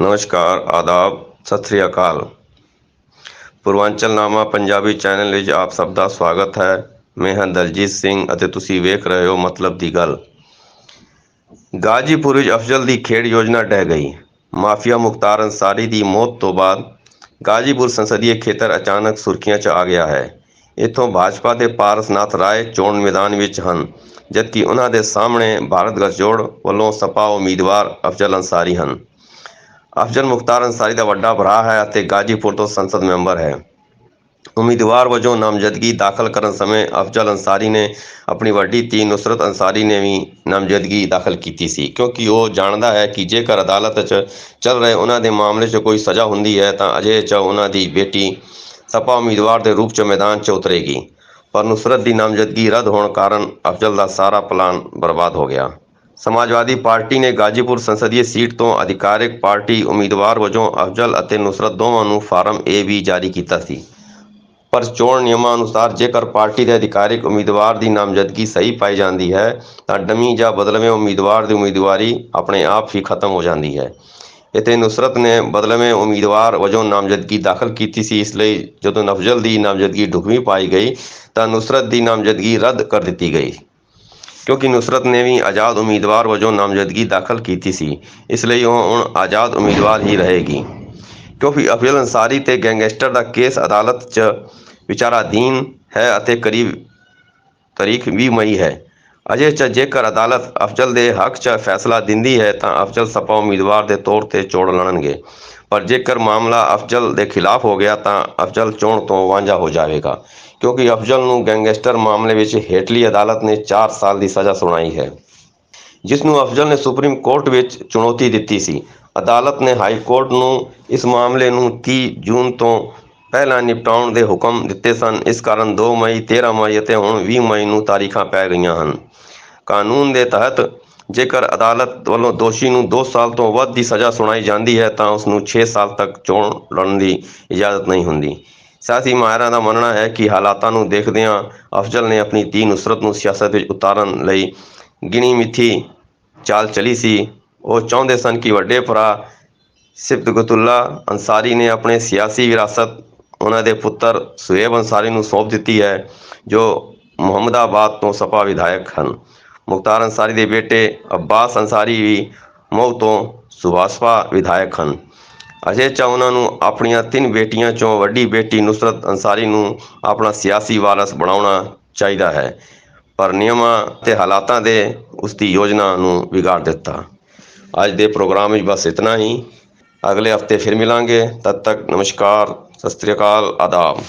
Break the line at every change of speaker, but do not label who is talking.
ਨਮਸਕਾਰ, ਆਦਾਬ, ਸਤਿ ਸ੍ਰੀ ਅਕਾਲ। ਪੂਰਵਾਂਚਲ ਨਾਮਾ ਪੰਜਾਬੀ ਚੈਨਲ ਵਿੱਚ ਆਪ ਸਭ ਦਾ ਸਵਾਗਤ ਹੈ। ਮੈਂ ਹਾਂ ਦਲਜੀਤ ਸਿੰਘ ਅਤੇ ਤੁਸੀਂ ਵੇਖ ਰਹੇ ਹੋ ਮਤਲਬ ਦੀ ਗੱਲ। ਗਾਜੀਪੁਰ ਵਿੱਚ ਅਫਜ਼ਲ ਦੀ ਖੇਡ ਯੋਜਨਾ ਡਹਿ ਗਈ। ਮਾਫੀਆ ਮੁਖਤਾਰ ਅੰਸਾਰੀ ਦੀ ਮੌਤ ਤੋਂ ਬਾਅਦ ਗਾਜੀਪੁਰ ਸੰਸਦੀय ਖੇਤਰ ਅਚਾਨਕ ਸੁਰਖੀਆਂ 'ਚ ਆ ਗਿਆ ਹੈ। ਇੱਥੋਂ ਭਾਜਪਾ ਦੇ ਪਾਰਸਨਾਥ ਰਾਏ ਚੋਣ ਮੈਦਾਨ ਵਿੱਚ ਹਨ, ਜਦਕਿ ਉਹਨਾਂ ਦੇ ਸਾਹਮਣੇ ਭਾਰਤ ਗਠਜੋੜ ਵੱਲੋਂ ਸਪਾ ਉਮੀਦਵਾਰ ਅਫਜ਼ਲ ਅੰਸਾਰੀ ਹਨ। ਅਫਜ਼ਲ ਮੁਖਤਾਰ ਅੰਸਾਰੀ ਦਾ ਵੱਡਾ ਭਰਾ ਹੈ ਅਤੇ ਗਾਜੀਪੁਰ ਤੋਂ ਸੰਸਦ ਮੈਂਬਰ ਹੈ। ਉਮੀਦਵਾਰ ਵਜੋਂ ਨਾਮਜ਼ਦਗੀ ਦਾਖਲ ਕਰਨ ਸਮੇਂ ਅਫਜ਼ਲ ਅੰਸਾਰੀ ਨੇ ਆਪਣੀ ਵੱਡੀ ਧੀ ਨੁਸਰਤ ਅੰਸਾਰੀ ਨੇ ਵੀ ਨਾਮਜ਼ਦਗੀ ਦਾਖਲ ਕੀਤੀ ਸੀ, ਕਿਉਂਕਿ ਉਹ ਜਾਣਦਾ ਹੈ ਕਿ ਜੇਕਰ ਅਦਾਲਤ 'ਚ ਚੱਲ ਰਹੇ ਉਹਨਾਂ ਦੇ ਮਾਮਲੇ 'ਚ ਕੋਈ ਸਜ਼ਾ ਹੁੰਦੀ ਹੈ ਤਾਂ ਅਜੇ 'ਚ ਉਹਨਾਂ ਦੀ ਬੇਟੀ ਸਪਾ ਉਮੀਦਵਾਰ ਦੇ ਰੂਪ 'ਚ ਮੈਦਾਨ 'ਚ ਉਤਰੇਗੀ। ਪਰ ਨੁਸਰਤ ਦੀ ਨਾਮਜ਼ਦਗੀ ਰੱਦ ਹੋਣ ਕਾਰਨ ਅਫਜ਼ਲ ਦਾ ਸਾਰਾ ਪਲਾਨ ਬਰਬਾਦ ਹੋ ਗਿਆ। ਸਮਾਜਵਾਦੀ ਪਾਰਟੀ ਨੇ ਗਾਜੀਪੁਰ ਸੰਸਦੀय ਸੀਟ ਤੋਂ ਅਧਿਕਾਰਿਕ ਪਾਰਟੀ ਉਮੀਦਵਾਰ ਵਜੋਂ ਅਫਜ਼ਲ ਅਤੇ ਨੁਸਰਤ ਦੋਵਾਂ ਨੂੰ ਫਾਰਮ ਏ ਵੀ ਜਾਰੀ ਕੀਤਾ ਸੀ। ਪਰ ਚੋਣ ਨਿਯਮਾਂ ਅਨੁਸਾਰ ਜੇਕਰ ਪਾਰਟੀ ਦੇ ਅਧਿਕਾਰਿਕ ਉਮੀਦਵਾਰ ਦੀ ਨਾਮਜ਼ਦਗੀ ਸਹੀ ਪਾਈ ਜਾਂਦੀ ਹੈ, ਤਾਂ ਡਮੀ ਜਾਂ ਬਦਲਵੇਂ ਉਮੀਦਵਾਰ ਦੀ ਉਮੀਦਵਾਰੀ ਆਪਣੇ ਆਪ ਹੀ ਖਤਮ ਹੋ ਜਾਂਦੀ ਹੈ। ਇੱਥੇ ਨੁਸਰਤ ਨੇ ਬਦਲਵੇਂ ਉਮੀਦਵਾਰ ਵਜੋਂ ਨਾਮਜ਼ਦਗੀ ਦਾਖਲ ਕੀਤੀ ਸੀ। ਇਸ ਲਈ ਜਦੋਂ ਨਫਜ਼ਲ ਦੀ ਨਾਮਜ਼ਦਗੀ ਢੁਕਵੀਂ ਪਾਈ ਗਈ, ਤਾਂ ਨੁਸਰਤ ਦੀ ਨਾਮਜ਼ਦਗੀ ਰੱਦ ਕਰ ਦਿੱਤੀ ਗਈ। ਕਿਉਂਕਿ ਨੁਸਰਤ ਨੇ ਵੀ ਆਜ਼ਾਦ ਉਮੀਦਵਾਰ ਵਜੋਂ ਨਾਮਜ਼ਦਗੀ ਦਾਖਲ ਕੀਤੀ ਸੀ, ਇਸ ਲਈ ਉਹ ਹੁਣ ਆਜ਼ਾਦ ਉਮੀਦਵਾਰ ਹੀ ਰਹੇਗੀ। ਕਿਉਂਕਿ ਅਫਜ਼ਲ ਅੰਸਾਰੀ ਤੇ ਗੈਂਗਸਟਰ ਦਾ ਕੇਸ ਅਦਾਲਤ 'ਚ ਵਿਚਾਰਾਧੀਨ ਹੈ ਅਤੇ ਕਰੀਬ ਤਾਰੀਖ 20 ਮਈ ਹੈ। ਅਜੇ 'ਚ ਜੇਕਰ ਅਦਾਲਤ ਅਫਜ਼ਲ ਦੇ ਹੱਕ 'ਚ ਫੈਸਲਾ ਦਿੰਦੀ ਹੈ ਤਾਂ ਅਫਜ਼ਲ ਸਪਾ ਉਮੀਦਵਾਰ ਦੇ ਤੌਰ ਤੇ ਚੋਣ ਲੜਨਗੇ। ਪਰ ਜੇਕਰ ਮਾਮਲਾ ਅਫਜ਼ਲ ਦੇ ਖਿਲਾਫ ਹੋ ਗਿਆ ਤਾਂ ਅਫਜ਼ਲ ਚੋਣ ਤੋਂ ਵਾਂਝਾ ਹੋ ਜਾਵੇਗਾ, ਕਿਉਂਕਿ ਅਫਜ਼ਲ ਨੂੰ ਗੈਂਗਸਟਰ ਮਾਮਲੇ ਵਿੱਚ ਹੇਠਲੀ ਅਦਾਲਤ ਨੇ 4 ਸਾਲ ਦੀ ਸਜ਼ਾ ਸੁਣਾਈ ਹੈ। ਜਿਸ ਨੂੰ ਅਫਜ਼ਲ ਨੇ ਸੁਪਰੀਮ ਕੋਰਟ ਵਿੱਚ ਚੁਣੌਤੀ ਦਿੱਤੀ ਸੀ। ਅਦਾਲਤ ਨੇ ਹਾਈ ਕੋਰਟ ਨੂੰ ਇਸ ਮਾਮਲੇ ਨੂੰ 30 ਜੂਨ ਤੋਂ ਪਹਿਲਾਂ ਨਿਪਟਾਉਣ ਦੇ ਹੁਕਮ ਦਿੱਤੇ ਸਨ। ਇਸ ਕਾਰਨ 2 ਮਈ 13 ਮਈ ਅਤੇ ਹੁਣ 20 ਮਈ ਨੂੰ ਤਾਰੀਖਾਂ ਪੈ ਗਈਆਂ ਹਨ। ਕਾਨੂੰਨ ਦੇ ਤਹਿਤ ਜੇਕਰ ਅਦਾਲਤ ਵੱਲੋਂ ਦੋਸ਼ੀ ਨੂੰ 2 ਸਾਲ ਤੋਂ ਵੱਧ ਦੀ ਸਜ਼ਾ ਸੁਣਾਈ ਜਾਂਦੀ ਹੈ, ਤਾਂ ਉਸ ਨੂੰ 6 ਸਾਲ ਤੱਕ ਚੋਣ ਲੜਨ ਦੀ ਇਜਾਜ਼ਤ ਨਹੀਂ ਹੁੰਦੀ। ਸਿਆਸੀ ਮਾਹਿਰਾਂ ਦਾ ਮੰਨਣਾ ਹੈ ਕਿ ਹਾਲਾਤਾਂ ਨੂੰ ਦੇਖਦਿਆਂ ਅਫਜ਼ਲ ਨੇ ਆਪਣੀ ਧੀ ਨੁਸਰਤ ਨੂੰ ਸਿਆਸਤ ਵਿੱਚ ਉਤਾਰਨ ਲਈ ਗਿਣੀ ਮਿੱਥੀ ਚਾਲ ਚਲੀ ਸੀ। ਉਹ ਚਾਹੁੰਦੇ ਸਨ ਕਿ ਵੱਡੇ ਭਰਾ ਸਿਫਤਗਤੁੱਲਾ ਅੰਸਾਰੀ ਨੇ ਆਪਣੇ ਸਿਆਸੀ ਵਿਰਾਸਤ ਉਹਨਾਂ ਦੇ ਪੁੱਤਰ ਸੁਹੇਬ ਅੰਸਾਰੀ ਨੂੰ ਸੌਂਪ ਦਿੱਤੀ ਹੈ, ਜੋ ਮੁਹੰਮਦਾਬਾਦ ਤੋਂ ਸਪਾ ਵਿਧਾਇਕ ਹਨ। ਮੁਖਤਾਰ ਅੰਸਾਰੀ ਦੇ ਬੇਟੇ ਅબ્ਬਾਸ ਅੰਸਾਰੀ ਵੀ ਮਊ ਤੋਂ ਸੁਭਾਸਪਾ ਵਿਧਾਇਕ ਹਨ। ਅਜੇ ਚਾ ਉਹਨਾਂ ਨੂੰ ਆਪਣੀਆਂ ਤਿੰਨ ਬੇਟੀਆਂ ਚੋਂ ਵੱਡੀ ਬੇਟੀ ਨੁਸਰਤ ਅੰਸਾਰੀ ਨੂੰ ਆਪਣਾ ਸਿਆਸੀ ਵਾਰਸ ਬਣਾਉਣਾ ਚਾਹੀਦਾ ਹੈ, ਪਰ ਨਿਯਮਾਂ ਤੇ ਹਾਲਾਤਾਂ ਦੇ ਉਸ ਦੀ ਯੋਜਨਾ ਨੂੰ ਵਿਗਾੜ ਦਿੱਤਾ। ਅੱਜ ਦੇ ਪ੍ਰੋਗਰਾਮ ਵਿੱਚ ਬਸ ਇਤਨਾ ਹੀ। ਅਗਲੇ ਹਫ਼ਤੇ ਫਿਰ ਮਿਲਾਂਗੇ। ਤਦ ਤੱਕ ਨਮਸਕਾਰ। ਸਤਿ ਸ੍ਰੀ ਅਕਾਲ। ਆਦਾਬ।